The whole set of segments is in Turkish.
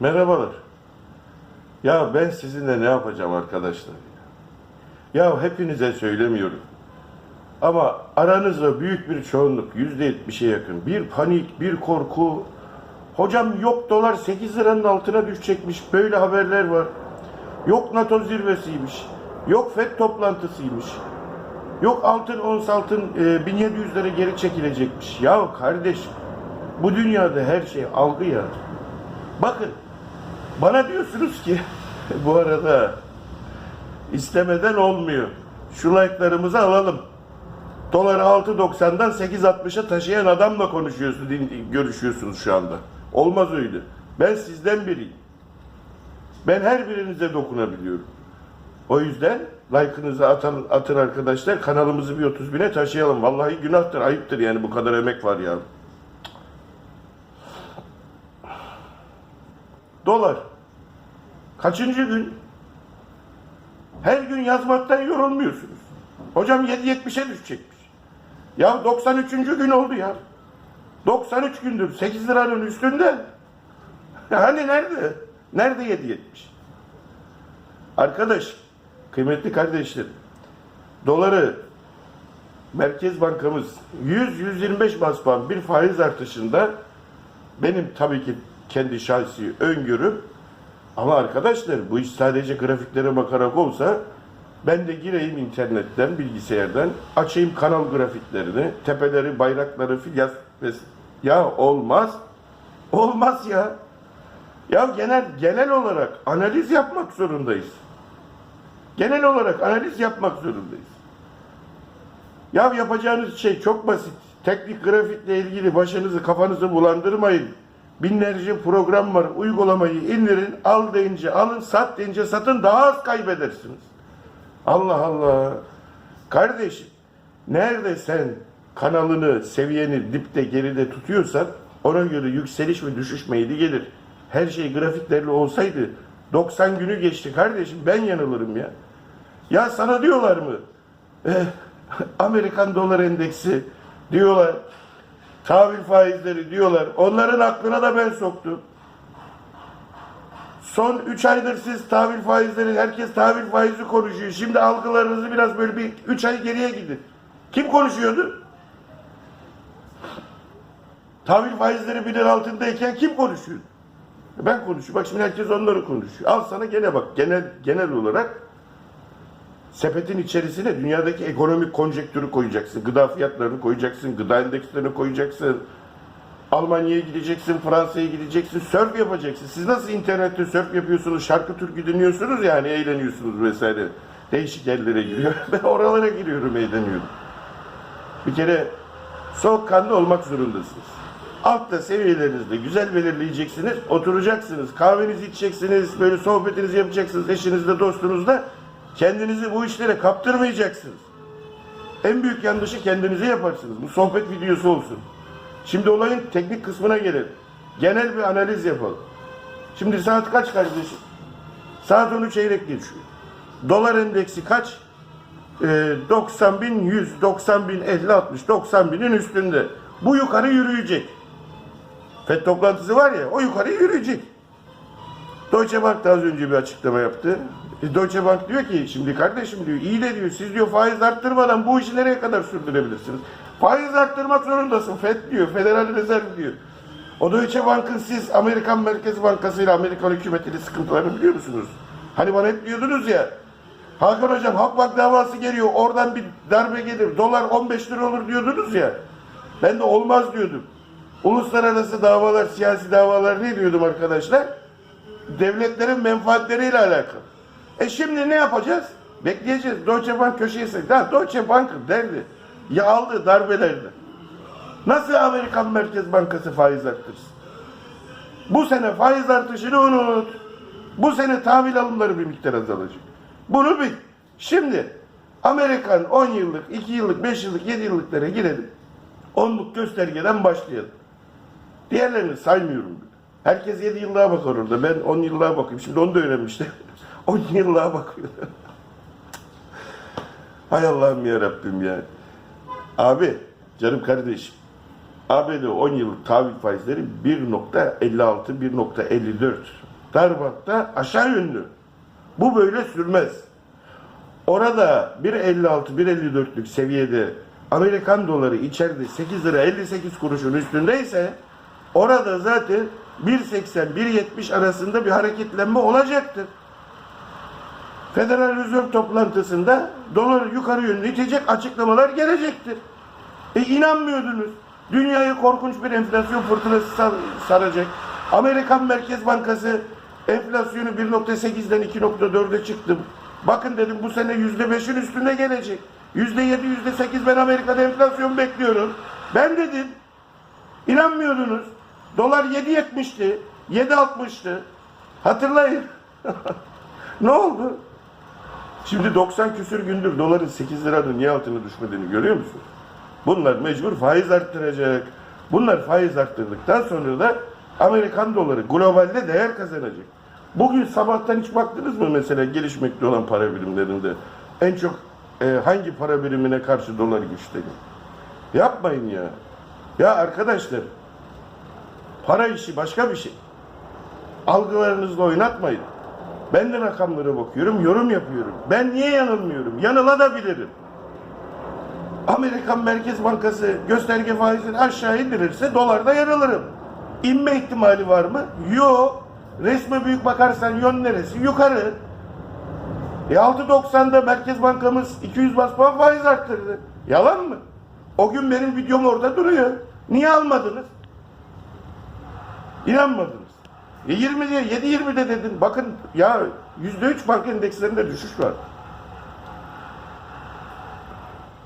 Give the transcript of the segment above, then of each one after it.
Merhabalar. Ya ben sizinle ne yapacağım arkadaşlar? Ya hepinize söylemiyorum. Ama aranızda büyük bir çoğunluk, yüzde yetmişe yakın, bir panik, bir korku. Hocam yok dolar 8 liranın altına düşecekmiş, böyle haberler var. Yok NATO zirvesiymiş, yok FED toplantısıymış. Yok altın ons altın e, 1700 lira geri çekilecekmiş. Ya kardeş bu dünyada her şey algı ya. Bakın bana diyorsunuz ki bu arada istemeden olmuyor. Şu like'larımızı alalım. Doları 6.90'dan 8.60'a taşıyan adamla konuşuyorsunuz, din- görüşüyorsunuz şu anda. Olmaz öyle. Ben sizden biriyim. Ben her birinize dokunabiliyorum. O yüzden like'ınızı atın, atın arkadaşlar. Kanalımızı bir 30 bine taşıyalım. Vallahi günahtır, ayıptır yani bu kadar emek var ya. Dolar. Kaçıncı gün? Her gün yazmaktan yorulmuyorsunuz. Hocam 7.70'e düşecekmiş. Ya 93. gün oldu ya. 93 gündür 8 liranın üstünde. Hani nerede? Nerede 7.70? Arkadaş, kıymetli kardeşlerim, doları Merkez Bankamız 100-125 bas puan bir faiz artışında benim tabii ki kendi şahsi öngörüm ama arkadaşlar bu iş sadece grafiklere bakarak olsa ben de gireyim internetten, bilgisayardan, açayım kanal grafiklerini, tepeleri, bayrakları, filyas ya olmaz. Olmaz ya. Ya genel genel olarak analiz yapmak zorundayız. Genel olarak analiz yapmak zorundayız. Ya yapacağınız şey çok basit. Teknik grafikle ilgili başınızı kafanızı bulandırmayın. Binlerce program var. Uygulamayı indirin. Al deyince alın, sat deyince satın. Daha az kaybedersiniz. Allah Allah. Kardeşim, nerede sen kanalını, seviyeni dipte geride tutuyorsan ona göre yükseliş ve düşüş meyli gelir. Her şey grafiklerle olsaydı 90 günü geçti kardeşim ben yanılırım ya. Ya sana diyorlar mı? Eh, Amerikan dolar endeksi diyorlar. Tahvil faizleri diyorlar. Onların aklına da ben soktum. Son 3 aydır siz tahvil faizleri, herkes tahvil faizi konuşuyor. Şimdi algılarınızı biraz böyle bir 3 ay geriye gidin. Kim konuşuyordu? Tahvil faizleri binin altındayken kim konuşuyor? Ben konuşuyorum. Bak şimdi herkes onları konuşuyor. Al sana gene bak genel genel olarak sepetin içerisine dünyadaki ekonomik konjektürü koyacaksın. Gıda fiyatlarını koyacaksın, gıda endekslerini koyacaksın. Almanya'ya gideceksin, Fransa'ya gideceksin, sörf yapacaksın. Siz nasıl internette sörf yapıyorsunuz, şarkı türkü dinliyorsunuz yani eğleniyorsunuz vesaire. Değişik yerlere giriyor. Ben oralara giriyorum, eğleniyorum. Bir kere soğukkanlı olmak zorundasınız. Altta seviyelerinizde güzel belirleyeceksiniz, oturacaksınız, kahvenizi içeceksiniz, böyle sohbetinizi yapacaksınız eşinizle, dostunuzla. Kendinizi bu işlere kaptırmayacaksınız. En büyük yanlışı kendinize yaparsınız. Bu sohbet videosu olsun. Şimdi olayın teknik kısmına gelelim. Genel bir analiz yapalım. Şimdi saat kaç kardeşim? Saat 13 çeyrek geçiyor. Dolar endeksi kaç? Ee, 90 bin 100, 90 bin 50, 60, 90 binin üstünde. Bu yukarı yürüyecek. FED toplantısı var ya, o yukarı yürüyecek. Deutsche Bank da az önce bir açıklama yaptı. E, Deutsche Bank diyor ki şimdi kardeşim diyor iyi de diyor siz diyor faiz arttırmadan bu işi nereye kadar sürdürebilirsiniz? Faiz arttırmak zorundasın FED diyor, Federal Rezerv diyor. O Deutsche Bank'ın siz Amerikan Merkez Bankası ile Amerikan hükümetiyle sıkıntılarını biliyor musunuz? Hani bana hep diyordunuz ya Hakan Hocam Halkbank davası geliyor oradan bir darbe gelir dolar 15 lira olur diyordunuz ya. Ben de olmaz diyordum. Uluslararası davalar, siyasi davalar ne diyordum arkadaşlar? Devletlerin menfaatleriyle alakalı. E şimdi ne yapacağız? Bekleyeceğiz. Deutsche Bank köşeye. Ha, Deutsche Bank'ın derdi. Ya aldığı darbelerde. Nasıl Amerikan Merkez Bankası faiz arttırsın? Bu sene faiz artışını unut. Bu sene tahvil alımları bir miktar azalacak. Bunu bil. Şimdi Amerikan 10 yıllık, 2 yıllık, 5 yıllık, 7 yıllıklara girelim. Onluk göstergeden başlayalım. Diğerlerini saymıyorum. Herkes 7 yıllığa bakar orada. Ben 10 yıllığa bakayım. Şimdi onu da öğrenmiştim. 10 yıllığa bakıyor. Hay Allah'ım ya Rabbim ya. Abi, canım kardeşim. ABD 10 yıllık tahvil faizleri 1.56, 1.54. dar bantta aşağı yönlü. Bu böyle sürmez. Orada 1.56, 1.54'lük seviyede Amerikan doları içeride 8 lira 58 kuruşun üstündeyse orada zaten 1.80, 1.70 arasında bir hareketlenme olacaktır. Federal Rezerv toplantısında dolar yukarı yönlü itecek açıklamalar gelecektir. E inanmıyordunuz. Dünyayı korkunç bir enflasyon fırtınası sar- saracak. Amerikan Merkez Bankası enflasyonu 1.8'den 2.4'e çıktım. Bakın dedim bu sene %5'in üstünde gelecek. %7, %8 ben Amerika'da enflasyon bekliyorum. Ben dedim. İnanmıyordunuz. Dolar 7.70'ti. 7.60'tı. Hatırlayın. ne oldu? Şimdi 90 küsür gündür doların 8 liranın niye altına düşmediğini görüyor musun? Bunlar mecbur faiz arttıracak. Bunlar faiz arttırdıktan sonra da Amerikan doları globalde değer kazanacak. Bugün sabahtan hiç baktınız mı mesela gelişmekte olan para birimlerinde en çok e, hangi para birimine karşı dolar güçleniyor? Yapmayın ya. Ya arkadaşlar para işi başka bir şey. Algılarınızla oynatmayın. Ben de rakamlara bakıyorum, yorum yapıyorum. Ben niye yanılmıyorum? Yanılabilirim. Amerikan Merkez Bankası gösterge faizini aşağı indirirse dolarda yer alırım. İnme ihtimali var mı? Yok. Resme büyük bakarsan yön neresi? Yukarı. E 6.90'da Merkez Bankamız 200 bas puan faiz arttırdı. Yalan mı? O gün benim videom orada duruyor. Niye almadınız? İnanmadınız. E 20 diye 7.20'de dedin. Bakın ya %3 banka endekslerinde düşüş var.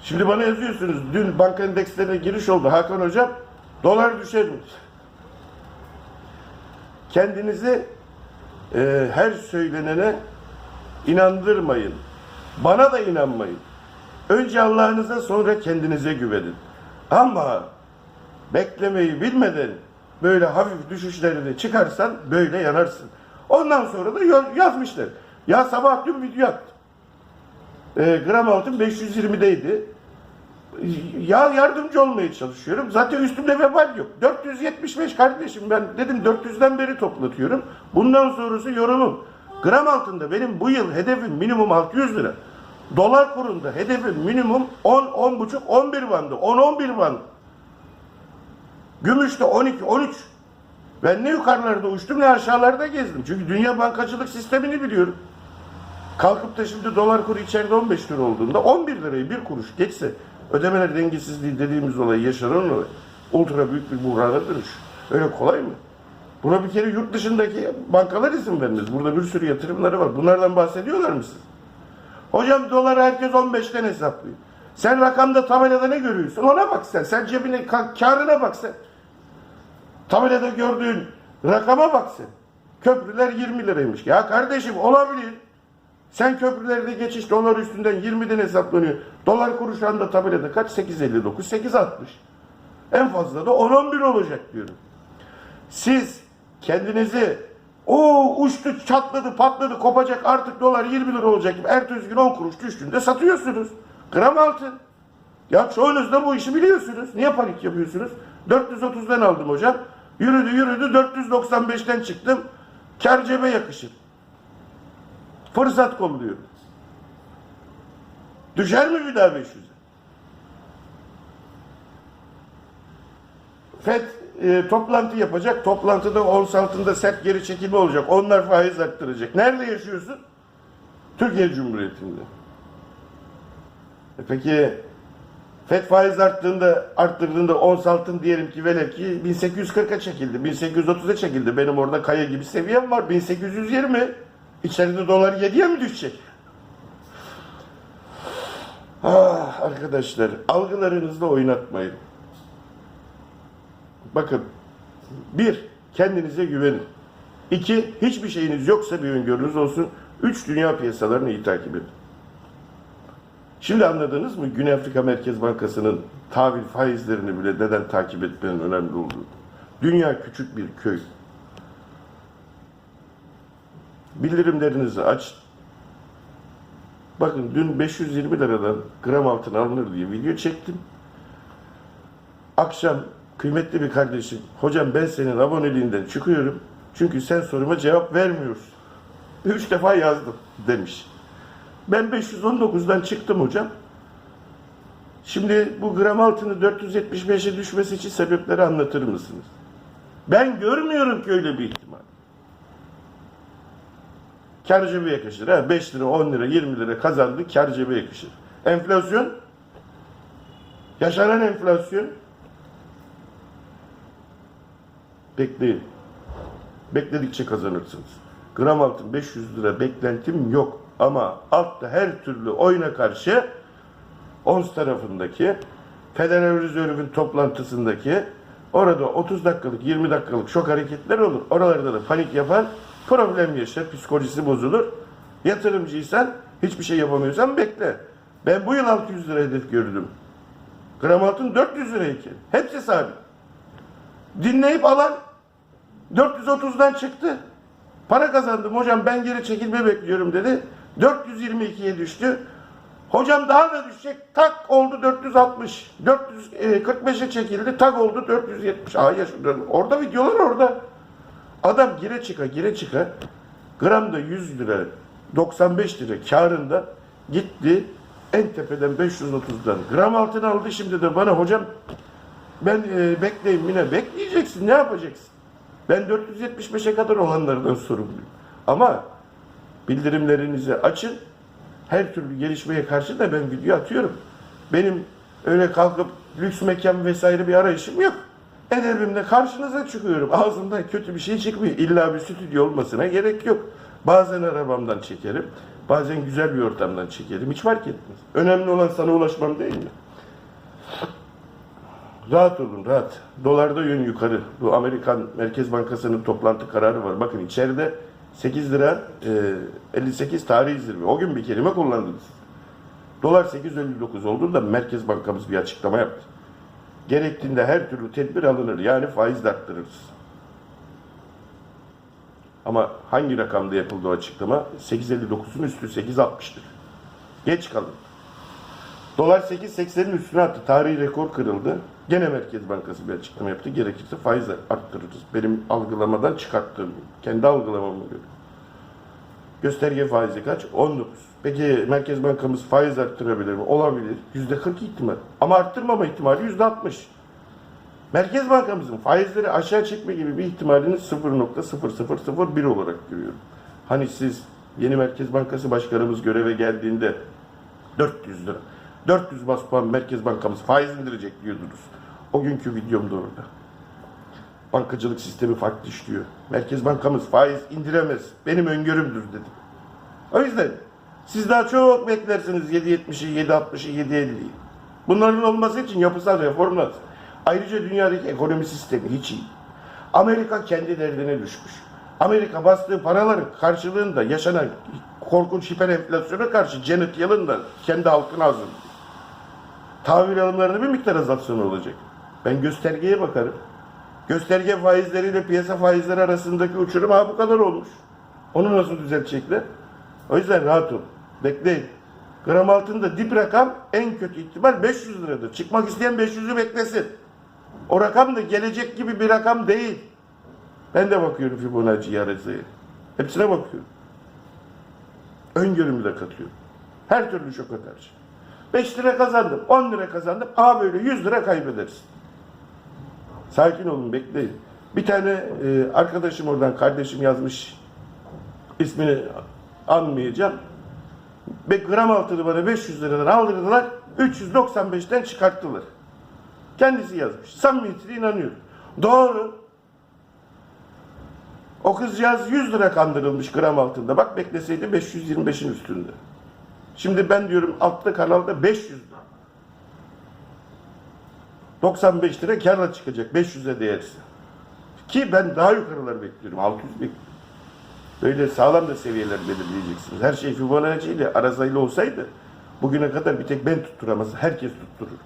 Şimdi bana yazıyorsunuz. Dün banka endekslerine giriş oldu Hakan Hocam. Dolar düşermiş. Kendinizi e, her söylenene inandırmayın. Bana da inanmayın. Önce Allah'ınıza sonra kendinize güvenin. Ama beklemeyi bilmeden böyle hafif düşüşlerini çıkarsan böyle yanarsın. Ondan sonra da yazmışlar. Ya sabah dün video attım. E, gram altın 520'deydi. Ya yardımcı olmaya çalışıyorum. Zaten üstümde vebal yok. 475 kardeşim ben dedim 400'den beri toplatıyorum. Bundan sonrası yorumum. Gram altında benim bu yıl hedefim minimum 600 lira. Dolar kurunda hedefim minimum 10, 10 buçuk, 11 bandı. 10, 11 bandı. Gümüşte 12, 13. Ben ne yukarılarda uçtum ne aşağılarda gezdim. Çünkü dünya bankacılık sistemini biliyorum. Kalkıp da şimdi dolar kuru içeride 15 lira olduğunda 11 lirayı bir kuruş geçse ödemeler dengesizliği dediğimiz olay yaşanan olay ultra büyük bir buhrana dönüş. Öyle kolay mı? Buna bir kere yurt dışındaki bankalar izin vermez. Burada bir sürü yatırımları var. Bunlardan bahsediyorlar mı? Hocam doları herkes 15'ten hesaplıyor. Sen rakamda tabelada ne görüyorsun? Ona bak sen. Sen cebine ka- karına bak sen. Tabelada gördüğün rakama bak sen. Köprüler 20 liraymış. Ya kardeşim olabilir. Sen köprülerde geçiş dolar üstünden 20'den hesaplanıyor. Dolar kuru şu anda tabelada kaç? 8.59, 8.60. En fazla da 10-11 olacak diyorum. Siz kendinizi o uçtu, çatladı, patladı, kopacak artık dolar 20 lira olacak ertesi gün 10 kuruş düştüğünde satıyorsunuz. Gram altın. Ya çoğunuz da bu işi biliyorsunuz. Niye panik yapıyorsunuz? 430'dan aldım hocam. Yürüdü yürüdü 495'ten çıktım. Kar cebe yakışır. Fırsat kolluyor. Düşer mi bir daha 500'e? FED e, toplantı yapacak. Toplantıda ons altında sert geri çekilme olacak. Onlar faiz arttıracak. Nerede yaşıyorsun? Türkiye Cumhuriyeti'nde. E peki FED faiz arttığında arttırdığında ons altın diyelim ki velev ki 1840'a çekildi. 1830'a çekildi. Benim orada kaya gibi seviyem var. 1820. İçeride dolar 7'ye mi düşecek? Ah arkadaşlar algılarınızla oynatmayın. Bakın bir kendinize güvenin. İki hiçbir şeyiniz yoksa bir öngörünüz olsun. Üç dünya piyasalarını iyi takip edin. Şimdi anladınız mı Güney Afrika Merkez Bankası'nın tahvil faizlerini bile neden takip etmenin önemli olduğunu? Dünya küçük bir köy. Bildirimlerinizi aç. Bakın dün 520 liradan gram altın alınır diye video çektim. Akşam kıymetli bir kardeşim, hocam ben senin aboneliğinden çıkıyorum. Çünkü sen soruma cevap vermiyorsun. Üç defa yazdım demiş. Ben 519'dan çıktım hocam. Şimdi bu gram altını 475'e düşmesi için sebepleri anlatır mısınız? Ben görmüyorum ki öyle bir ihtimal. Kar cebe yakışır. Ha? 5 lira, 10 lira, 20 lira kazandı, kar cebe yakışır. Enflasyon, yaşanan enflasyon, bekleyin. Bekledikçe kazanırsınız. Gram altın 500 lira beklentim yok. Ama altta her türlü oyuna karşı ONS tarafındaki Federal Reserve'ün toplantısındaki orada 30 dakikalık 20 dakikalık şok hareketler olur. Oralarda da panik yapan problem yaşar, psikolojisi bozulur. Yatırımcıysan hiçbir şey yapamıyorsan bekle. Ben bu yıl 600 lira hedef gördüm. Gram altın 400 lirayken. Hepsi sabit. Dinleyip alan 430'dan çıktı. Para kazandım hocam ben geri çekilme bekliyorum dedi. 422'ye düştü. Hocam daha da düşecek. Tak oldu 460. 445'e çekildi. Tak oldu 470. Aa yaşıyorum. Orada videolar orada. Adam gire çıka gire çıka gramda 100 lira 95 lira karında gitti en tepeden 530'dan gram altın aldı şimdi de bana hocam ben e, bekleyeyim yine bekleyeceksin ne yapacaksın? Ben 475'e kadar olanlardan sorumluyum. Ama bildirimlerinizi açın. Her türlü gelişmeye karşı da ben video atıyorum. Benim öyle kalkıp lüks mekan vesaire bir arayışım yok. Edebimde karşınıza çıkıyorum. Ağzımdan kötü bir şey çıkmıyor. İlla bir stüdyo olmasına gerek yok. Bazen arabamdan çekerim. Bazen güzel bir ortamdan çekerim. Hiç fark etmez. Önemli olan sana ulaşmam değil mi? Rahat olun rahat. Dolarda yön yukarı. Bu Amerikan Merkez Bankası'nın toplantı kararı var. Bakın içeride 8 lira e, 58 tarihi zirve. O gün bir kelime kullandınız. Dolar 8.59 oldu da Merkez Bankamız bir açıklama yaptı. Gerektiğinde her türlü tedbir alınır. Yani faiz de arttırırız. Ama hangi rakamda yapıldı o açıklama? 8.59'un üstü 8.60'tır. Geç kalın. Dolar 8.80'in üstüne attı. Tarihi rekor kırıldı. Gene Merkez Bankası bir açıklama yaptı. Gerekirse faiz arttırırız. Benim algılamadan çıkarttığım, kendi algılamama göre. Gösterge faizi kaç? 19. Peki Merkez Bankamız faiz arttırabilir mi? Olabilir. Yüzde 40 ihtimal. Ama arttırmama ihtimali yüzde 60. Merkez Bankamızın faizleri aşağı çekme gibi bir ihtimalini 0.0001 olarak görüyorum. Hani siz yeni Merkez Bankası Başkanımız göreve geldiğinde 400 lira. 400 bas puan Merkez Bankamız faiz indirecek diyordunuz. O günkü videomda orada. Bankacılık sistemi farklı işliyor. Merkez Bankamız faiz indiremez. Benim öngörümdür dedim. O yüzden siz daha çok beklersiniz 7.70'i, 7.60'ı, 7.50'yi. Bunların olması için yapısal reform. Ayrıca dünyadaki ekonomi sistemi hiç iyi. Amerika kendi derdine düşmüş. Amerika bastığı paraların karşılığında yaşanan korkunç hiper enflasyona karşı Janet Yellen da kendi halkına hazırlıyor. Tahvil alımlarında bir miktar azaltsan olacak. Ben göstergeye bakarım. Gösterge faizleriyle piyasa faizleri arasındaki uçurum ha bu kadar olmuş. Onu nasıl düzeltecekler? O yüzden rahat olun. Bekleyin. Gram altında dip rakam en kötü ihtimal 500 liradır. Çıkmak isteyen 500'ü beklesin. O rakam da gelecek gibi bir rakam değil. Ben de bakıyorum Fibonacci arızaya. Hepsine bakıyorum. Öngörümü de katıyorum. Her türlü şoka karşı. 5 lira kazandım, 10 lira kazandım. Ama böyle 100 lira kaybedersin. Sakin olun, bekleyin. Bir tane e, arkadaşım oradan, kardeşim yazmış. ismini anmayacağım. Ve gram altını bana 500 liradan aldırdılar. 395'ten çıkarttılar. Kendisi yazmış. Samimiyetine inanıyorum. Doğru. O kızcağız 100 lira kandırılmış gram altında. Bak bekleseydi 525'in üstünde. Şimdi ben diyorum altta kanalda 500 lira. 95 lira karla çıkacak 500'e değerse. Ki ben daha yukarıları bekliyorum. 600 bekliyorum. Böyle sağlam da seviyeler belirleyeceksiniz. Her şey Fibonacci ile arasayla olsaydı bugüne kadar bir tek ben tutturamaz. Herkes tutturur.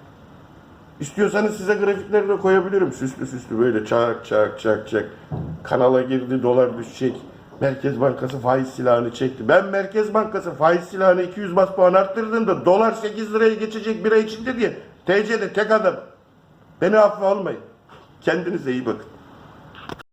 İstiyorsanız size grafikleri de koyabilirim. Süslü süslü böyle çak çak çak çak. Kanala girdi dolar düşecek. Merkez Bankası faiz silahını çekti. Ben Merkez Bankası faiz silahını 200 bas puan arttırdığında dolar 8 liraya geçecek bir ay içinde diye TC'de tek adam. Beni affı almayın. Kendinize iyi bakın.